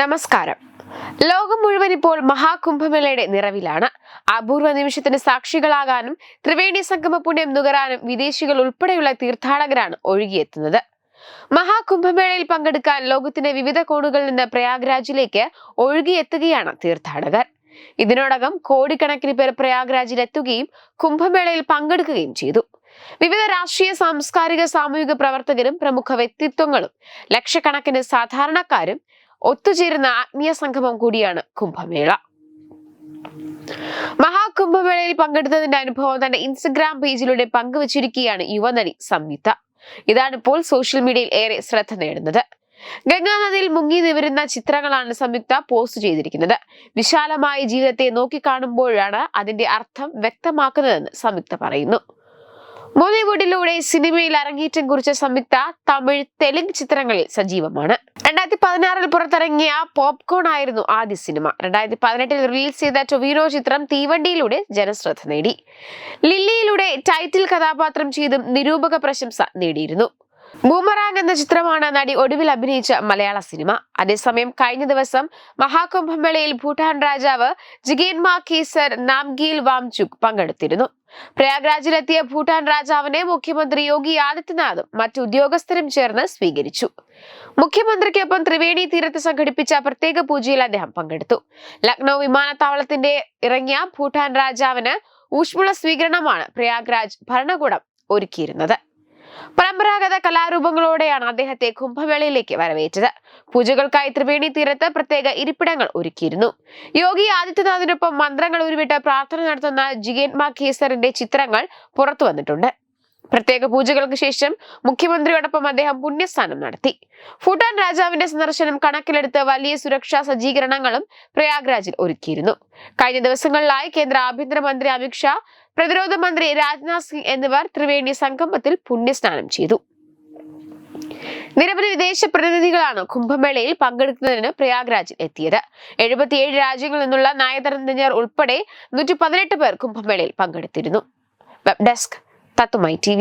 നമസ്കാരം. ലോകം മുഴുവൻ ഇപ്പോൾ മഹാകുംഭമേളയുടെ നിറവിലാണ്. അപൂർവ നിമിഷത്തിന് സാക്ഷികളാകാനും ത്രിവേണി സംഗമ പുണ്യം നുകരാനും വിദേശികൾ ഉൾപ്പെടെയുള്ള തീർത്ഥാടകരാണ് ഒഴുകിയെത്തുന്നത്. മഹാകുംഭമേളയിൽ പങ്കെടുക്കാൻ ലോകത്തിന്റെ വിവിധ കോണുകളിൽ നിന്ന് പ്രയാഗ്രാജിലേക്ക് ഒഴുകിയെത്തുകയാണ് തീർത്ഥാടകർ. ഇതിനോടകം കോടിക്കണക്കിന് പേർ പ്രയാഗ്രാജിലെത്തുകയും കുംഭമേളയിൽ പങ്കെടുക്കുകയും ചെയ്തു. വിവിധ രാഷ്ട്രീയ സാംസ്കാരിക സാമൂഹിക പ്രവർത്തകരും പ്രമുഖ വ്യക്തിത്വങ്ങളും ലക്ഷക്കണക്കിന് സാധാരണക്കാരും ഒത്തുചേരുന്ന ആത്മീയ സംഗമം കൂടിയാണ് കുംഭമേള. മഹാകുംഭമേളയിൽ പങ്കെടുത്തതിന്റെ അനുഭവം തന്റെ ഇൻസ്റ്റഗ്രാം പേജിലൂടെ പങ്കുവച്ചിരിക്കുകയാണ് യുവനടി സംയുക്ത. ഇതാണിപ്പോൾ സോഷ്യൽ മീഡിയയിൽ ഏറെ ശ്രദ്ധ നേടുന്നത്. ഗംഗാനദിയിൽ മുങ്ങി നിവരുന്ന ചിത്രങ്ങളാണ് സംയുക്ത പോസ്റ്റ് ചെയ്തിരിക്കുന്നത്. വിശാലമായ ജീവിതത്തെ നോക്കിക്കാണുമ്പോഴാണ് അതിന്റെ അർത്ഥം വ്യക്തമാക്കുന്നതെന്ന് സംയുക്ത പറയുന്നു. ബോളിവുഡിലൂടെ സിനിമയിൽ അരങ്ങേറ്റം കുറിച്ച സംയുക്ത തമിഴ് തെലുങ്ക് ചിത്രങ്ങളിൽ സജീവമാണ്. രണ്ടായിരത്തി പതിനാറിൽ പുറത്തിറങ്ങിയ പോപ്കോൺ ആയിരുന്നു ആദ്യ സിനിമ. രണ്ടായിരത്തി പതിനെട്ടിൽ റിലീസ് ചെയ്ത ടൊവീനോ ചിത്രം തീവണ്ടിയിലൂടെ ജനശ്രദ്ധ നേടി. ലില്ലിയിലൂടെ ടൈറ്റിൽ കഥാപാത്രം ചെയ്തും നിരൂപക പ്രശംസ നേടിയിരുന്നു. ബൂമറാങ് എന്ന ചിത്രമാണ് നടി ഒടുവിൽ അഭിനയിച്ച മലയാള സിനിമ. അതേസമയം കഴിഞ്ഞ ദിവസം മഹാകുംഭമേളയിൽ ഭൂട്ടാൻ രാജാവ് ജിഗേൻമാ കീസർ നാംഗീൽ വാംചുക് പങ്കെടുത്തിരുന്നു. പ്രയാഗ്രാജിലെത്തിയ ഭൂട്ടാൻ രാജാവിനെ മുഖ്യമന്ത്രി യോഗി ആദിത്യനാഥും മറ്റു ഉദ്യോഗസ്ഥരും ചേർന്ന് സ്വീകരിച്ചു. മുഖ്യമന്ത്രിക്കൊപ്പം ത്രിവേണി തീരത്ത് സംഘടിപ്പിച്ച പ്രത്യേക പൂജയിൽ അദ്ദേഹം പങ്കെടുത്തു. ലക്നൗ വിമാനത്താവളത്തിന്റെ ഇറങ്ങിയ ഭൂട്ടാൻ രാജാവിന് ഊഷ്മള സ്വീകരണമാണ് പ്രയാഗ്രാജ് ഭരണകൂടം ഒരുക്കിയിരുന്നത്. പരമ്പരാഗത കലാരൂപങ്ങളോടെയാണ് അദ്ദേഹത്തെ കുംഭമേളയിലേക്ക് വരവേറ്റത്. പൂജകൾക്കായി ത്രിവേണി തീരത്ത് പ്രത്യേക ഇരിപ്പിടങ്ങൾ ഒരുക്കിയിരുന്നു. യോഗി ആദിത്യനാഥിനൊപ്പം മന്ത്രങ്ങൾ ഉരുവിട്ട് പ്രാർത്ഥന നടത്തുന്ന ജിഗേൻമാ ഖേസറിന്റെ ചിത്രങ്ങൾ പുറത്തു വന്നിട്ടുണ്ട്. പ്രത്യേക പൂജകൾക്ക് ശേഷം മുഖ്യമന്ത്രിയോടൊപ്പം അദ്ദേഹം പുണ്യസ്നാനം നടത്തി. ഭൂട്ടാൻ രാജാവിന്റെ സന്ദർശനം കണക്കിലെടുത്ത് വലിയ സുരക്ഷാ സജ്ജീകരണങ്ങളും പ്രയാഗ്രാജിൽ ഒരുക്കിയിരുന്നു. കഴിഞ്ഞ ദിവസങ്ങളിലായി കേന്ദ്ര ആഭ്യന്തരമന്ത്രി അമിത്ഷാ പ്രതിരോധ മന്ത്രി രാജ്നാഥ് സിംഗ് എന്നിവർ ത്രിവേണി സംഗമത്തിൽ പുണ്യസ്നാനം ചെയ്തു. നിരവധി വിദേശ പ്രതിനിധികളാണ് കുംഭമേളയിൽ പങ്കെടുക്കുന്നതിന് പ്രയാഗ്രാജിൽ എത്തിയത്. എഴുപത്തിയേഴ് രാജ്യങ്ങളിൽ നിന്നുള്ള നയതന്ത്രജ്ഞർ ഉൾപ്പെടെ നൂറ്റി പതിനെട്ട് പേർ കുംഭമേളയിൽ പങ്കെടുത്തിരുന്നു. വെബ് ഡെസ്ക് തത്തുമൈ ടി